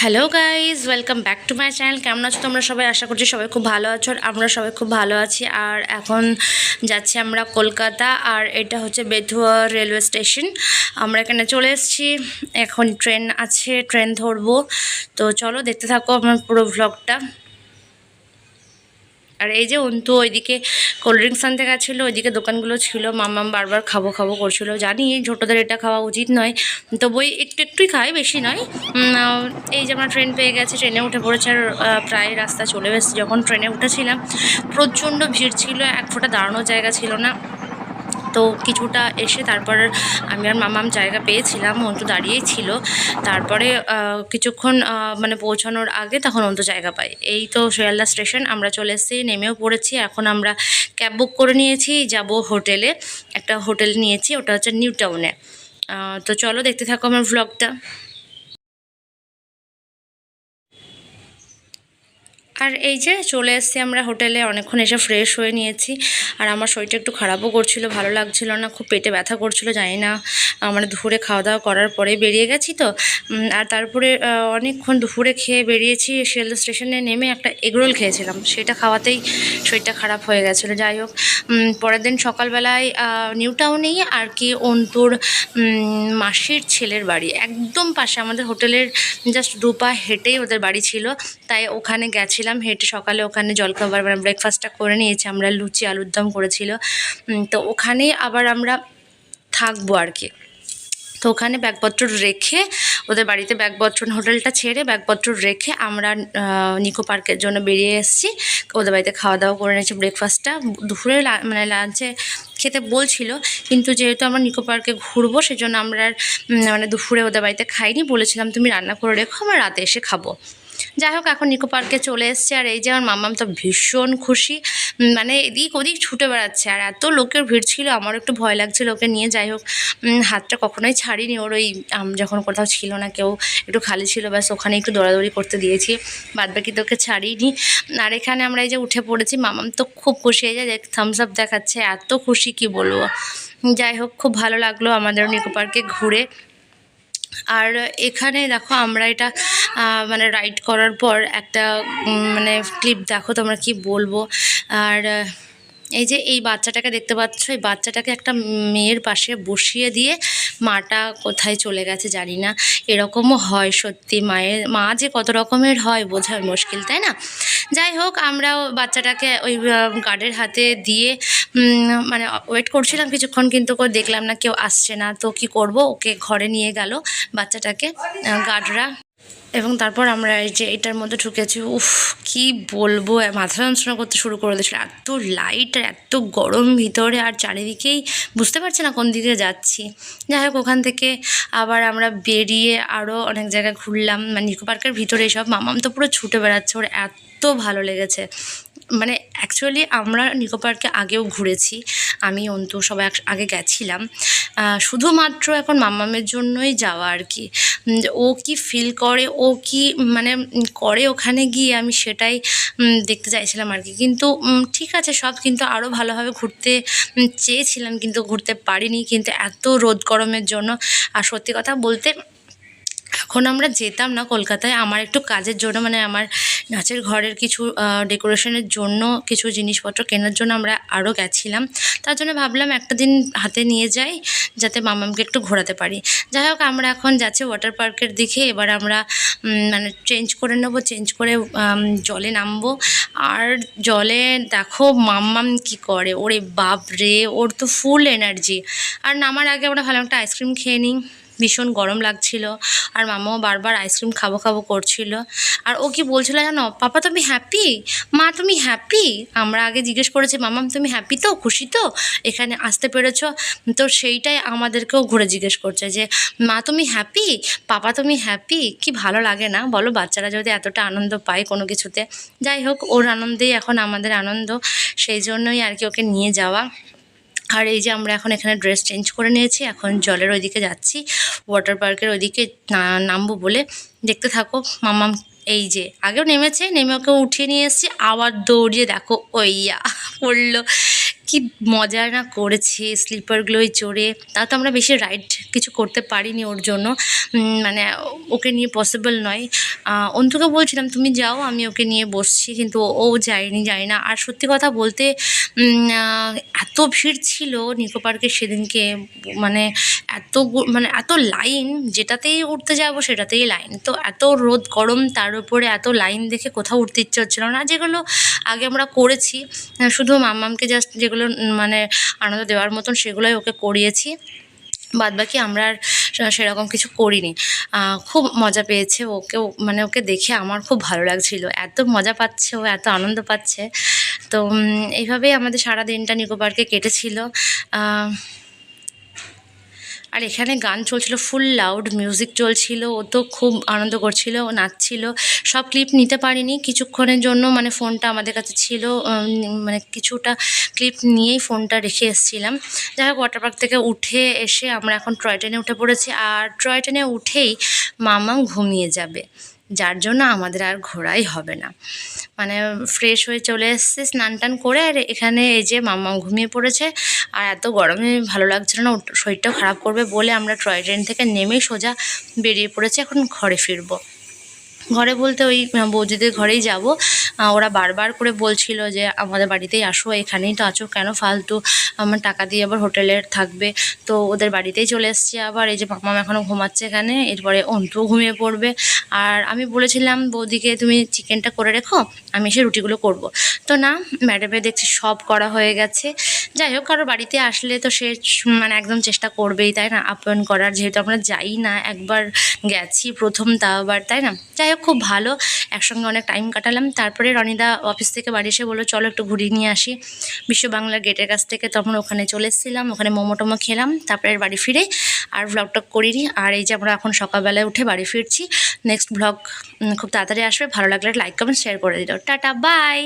Hello guys welcome back to my channel কেমন আছো তোমরা সবাই? আশা করছি সবাই খুব ভালো আছো আর আমরা সবাই খুব ভালো আছি। আর এখন যাচ্ছি আমরা কলকাতা আর এটা হচ্ছে বেথুয়া রেলওয়ে স্টেশন। আমরা এখানে চলে এসেছি। এখন ট্রেন আছে, ট্রেন ধরবো। তো চলো দেখতে থাকো আমার পুরো ভ্লগটা আর এই যে অন্তু ওইদিকে কোল্ড ড্রিঙ্কস আনতে গেছিল, ওইদিকে দোকানগুলো ছিল মামাম বারবার খাব খাব করছিল। জানি ছোটোদের এটা খাওয়া উচিত নয় তো বই একটু একটুই খাই, বেশি নয়। এই যে আমরা ট্রেন পেয়ে গেছে ট্রেনে উঠে পড়েছে আর প্রায় রাস্তা চলে এসেছি। যখন ট্রেনে উঠেছিলাম, প্রচণ্ড ভিড় ছিল, এক ফোঁটা দাঁড়ানোর জায়গা ছিল না। তো কিছুটা এসে তারপর আমি আর মামাম জায়গা পেয়েছিলাম, অন্ত দাঁড়িয়েই ছিল। তারপরে কিছুক্ষণ মানে পৌঁছানোর আগে তখন অন্ত জায়গা পাই এই তো শিয়ালদা স্টেশন, আমরা চলে এসেছি, নেমেও পড়েছি। এখন আমরা ক্যাব বুক করে নিয়েছি, যাব হোটেলে। একটা হোটেল নিয়েছি, ওটা হচ্ছে নিউ টাউনে তো চলো দেখতে থাকো আমার ভ্লগটা আর এই যে চলে এসেছি আমরা হোটেলে, অনেকক্ষণ এসে ফ্রেশ হয়ে নিয়েছি। আর আমার শরীরটা একটু খারাপও করছিল, ভালো লাগছিল না, খুব পেটে ব্যথা করছিল, জানি না আমরা দুপুরে খাওয়া দাওয়া করার পরে বেরিয়ে গেছি তো। আর তারপরে অনেকক্ষণ দুপুরে খেয়ে বেরিয়েছি শিয়ালদা স্টেশনে নেমে একটা এগরোল খেয়েছিলাম। সেটা খাওয়াতেই শরীরটা খারাপ হয়ে গেছিল। যাই হোক পরের দিন সকালবেলায় নিউ টাউনেই আর কি অন্তুর মাসির ছেলের বাড়ি। একদম পাশে আমাদের হোটেলের জাস্ট দু পা হেঁটেই ওদের বাড়ি ছিল। তাই ওখানে গেছিলাম। হেঁটে সকালে ওখানে জলখাবার মানে ব্রেকফাস্টটা করে নিয়েছি, আমরা লুচি, আলুর দম করেছিল। তো ওখানেই আবার আমরা থাকব আর কি। তো ওখানে ব্যাগপত্র রেখে ওদের বাড়িতে ব্যাগপত্র, হোটেলটা ছেড়ে ব্যাগপত্র রেখে আমরা নিকো পার্কের জন্য বেরিয়ে এসেছি। ওদের বাড়িতে খাওয়া দাওয়া করে নিয়েছি ব্রেকফাস্টটা দুপুরে মানে লাঞ্চে খেতে বলছিল, কিন্তু যেহেতু আমরা নিকো পার্কে ঘুরবো, সেজন্য আমরা মানে দুপুরে ওদের বাড়িতে খাইনি। বলেছিলাম, তুমি রান্না করে রেখো, আমরা রাতে এসে খাব। যাই হোক, এখন নিকো পার্কে চলে এসছে, আর এই যে আমার মামাম তো ভীষণ খুশি। মানে এদিক ওদিক ছুটে বেড়াচ্ছে, আর এত লোকের ভিড় ছিল, আমার একটু ভয় লাগছিল ওকে নিয়ে, যাই হোক হাতটা কখনোই ছাড়িনি ওর ওই যখন কোথাও ছিল না, কেউ একটু খালি ছিল, ব্যাস ওখানে একটু দৌড়াদৌড়ি করতে দিয়েছি বাদ বাকি তোকে ছাড়িনি। আর এখানে আমরা এই যে উঠে পড়েছি মামাম তো খুব খুশি হয়ে যায় থামস আপ দেখাচ্ছে, এত খুশি, কি বলব? যাই হোক, খুব ভালো লাগল আমাদের নিকো পার্কে ঘুরে। আর এখানে দেখো আমরা এটা মানে রাইড করার পর একটা মানে ক্লিপ দেখো তোমরা কি বলব। আর, এই যে এই বাচ্চাটাকে দেখতে পাচ্ছ, এই বাচ্চাটাকে একটা মেয়ের পাশে বসিয়ে দিয়ে মাটা কোথায় চলে গেছে জানি না। এরকমও হয় সত্যি মায়ের, মা যে কত রকমের হয় বোঝার মুশকিল, তাই না? যাই হোক, আমরাও বাচ্চাটাকে ওই গার্ডের হাতে দিয়ে মানে ওয়েট করছিলাম কিছুক্ষণ, কিন্তু দেখলাম না কেউ আসছে না। তো কি করব? ওকে ঘরে নিয়ে গেল বাচ্চাটাকে গার্ডরা এবং তারপর আমরা এই যে এটার মধ্যে ঢুকেছি, উফ, কি বলব? মাথা যন্ত্রণা করতে শুরু করে দিয়েছিল। এত লাইট আর এত গরম ভিতরে আর চারিদিকেই বুঝতে পারছি না কোন দিকে যাচ্ছি। যাই হোক, ওখান থেকে আবার আমরা বেরিয়ে আরও অনেক জায়গায় ঘুরলাম। মানে নিকো পার্কের ভিতরে এসব মামাম তো পুরো ছুটে বেড়াচ্ছে। ওর এত ভালো লেগেছে। মানে অ্যাকচুয়ালি আমরা নিকো পার্কে আগেও ঘুরেছি। আমি, অন্তু সবাই আগে গেছিলাম। শুধুমাত্র এখন মাম্মামের জন্যই যাওয়া আর কি। ও কি ফিল করে, ও কি মানে করে ওখানে গিয়ে আমি সেটাই দেখতে চাইছিলাম আর কি। কিন্তু ঠিক আছে, সব কিন্তু আরও ভালোভাবে ঘুরতে চেয়েছিলাম কিন্তু ঘুরতে পারিনি। কিন্তু এত রোদ গরমের জন্য। আর সত্যি কথা বলতে, এখন আমরা যেতাম না কলকাতায়, আমার একটু কাজের জন্য মানে আমার নাচের ঘরের কিছু ডেকোরেশনের জন্য কিছু জিনিসপত্র কেনার জন্য আমরা আরও গেছিলাম। তার জন্য ভাবলাম একটা দিন হাতে নিয়ে যাই, যাতে মামামকে একটু ঘোরাতে পারি। যাই হোক, আমরা এখন যাচ্ছি ওয়াটার পার্কের দিকে। এবার আমরা মানে চেঞ্জ করে নেব চেঞ্জ করে জলে নামবো। আর জলে দেখো মাম্মাম কি করে, ওরে বাপ রে ওর তো ফুল এনার্জি আর নামার আগে আমরা ভালো একটা আইসক্রিম খেয়ে নিই। ভীষণ গরম লাগছিল আর মামাও বারবার আইসক্রিম খাব খাব করছিল। আর ও কি বলছিল জানো, পাপা তুমি হ্যাপি মা তুমি হ্যাপি আমরা আগে জিজ্ঞেস করেছি, মামাম তুমি হ্যাপি তো? খুশি তো? এখানে আসতে পেরেছ? তো সেইটাই আমাদেরকেও ঘুরে জিজ্ঞেস করছে যে, মা তুমি হ্যাপি পাপা তুমি হ্যাপি কি ভালো লাগে না? বলো, বাচ্চারা যদি এতটা আনন্দ পায় কোনো কিছুতে। যাই হোক, ওর আনন্দেই এখন আমাদের আনন্দ। সেই জন্যই আর কি ওকে নিয়ে যাওয়া। আর এই যে আমরা এখন এখানে ড্রেস চেঞ্জ করে নিয়েছি, এখন জলের ওইদিকে যাচ্ছি ওয়াটার পার্কের ওইদিকে নামবো বলে। দেখতে থাকো মামাম এই যে, আগেও নেমেছে, নেমে ওকে উঠিয়ে নিয়ে এসেছি, আবার দৌড়িয়ে দেখো, ওইয়া, পড়ল। কি মজা না করেছি স্লিপারগুলোই চড়ে? তা তো আমরা বেশি রাইড কিছু করতে পারিনি ওর জন্য। মানে ওকে নিয়ে পসিবল নয়। অন্তুকে বলছিলাম, তুমি যাও, আমি ওকে নিয়ে বসছি। কিন্তু ও যায়নি যায় না আর সত্যি কথা বলতে এত ভিড় ছিল নিকো পার্কে সেদিনকে মানে এত মানে এত লাইন যেটাতেই উঠতে যাব সেটাতেই লাইন তো এত রোদ গরম, তার উপরে এত লাইন দেখে কোথাও উঠতে ইচ্ছে হচ্ছিল না। যেগুলো আগে আমরা করেছি শুধু মাম্মামকে জাস্ট যেগুলো উম, মানে আনন্দ দেওয়ার মতন সেগুলোই ওকে করিয়েছি। বাদ বাকি আমরা আর সেরকম কিছু করিনি। খুব মজা পেয়েছে ওকে মানে ওকে দেখে আমার খুব ভালো লাগছিল। এত মজা পাচ্ছে ও এত আনন্দ পাচ্ছে। তো এইভাবেই আমাদের সারা দিনটা নিকো পার্কে কেটেছিল আর এখানে গান চলছিল ফুল লাউড মিউজিক চলছিল, ও তো খুব আনন্দ করছিল, ও নাচছিল। সব ক্লিপ নিতে পারিনি, কিছুক্ষণের জন্য মানে ফোনটা আমাদের কাছে ছিল মানে কিছুটা ক্লিপ নিয়েই ফোনটা রেখে এসেছিলাম। যাই হোক ওয়াটার পার্ক থেকে উঠে এসে আমরা এখন টয় ট্রেনে উঠে পড়েছি, আর টয় ট্রেনে উঠেই মামা ঘুমিয়ে যাবে। যার জন্য আমাদের আর ঘোরাই হবে না। মানে ফ্রেশ হয়ে চলে এসছে, স্নান টান করে আর এখানে এই যে মামা ঘুমিয়ে পড়েছে। আর এত গরমে ভালো লাগছিল না শরীরটা শরীরটাও খারাপ করবে বলে আমরা টয় ট্রেন থেকে নেমেই সোজা বেরিয়ে পড়েছে, এখন ঘরে ফিরবো। ঘরে বলতে ওই বৌদিদের ঘরেই যাব। ওরা বারবার করে বলছিল যে, আমাদের বাড়িতেই আসো, এখানেই তো আছো কেন? ফালতু, আমার টাকা দিয়ে আবার হোটেলের থাকবে। তো ওদের বাড়িতেই চলে এসেছি আবার। এই যে মামা এখনও ঘুমাচ্ছে এখানে, এরপরে অন্তুও ঘুমিয়ে পড়বে। আর আমি বলেছিলাম, বৌদিকে তুমি চিকেনটা করে রেখো, আমি এসে রুটিগুলো করব। তো না, ম্যাডামে দেখছি সব করা হয়ে গেছে। যাই হোক, কারও বাড়িতে আসলে তো সে মানে একদম চেষ্টা করবেই, তাই না? আপ্যায়ন করার, যেহেতু আমরা যাই না, একবার গেছি প্রথম তাও আবার, তাই না? যাই হোক খুব ভালো। একসঙ্গে অনেক টাইম কাটালাম। তারপরে রনিদা অফিস থেকে বাড়ি এসে বলল, চলো একটু ঘুরিয়ে নিয়ে আসি। বিশ্ব বাংলার গেটের কাছ থেকে তখন ওখানে চলে এসেছিলাম। ওখানে মোমো টোমো খেলাম। তারপরে বাড়ি ফিরে আর ভ্লগটা করিনি। আর এই যে আমরা এখন সকালবেলায় উঠে বাড়ি ফিরছি। নেক্সট ব্লগ খুব তাড়াতাড়ি আসবে। ভালো লাগলে লাইক কমেন্ট শেয়ার করে দিল। Tata bye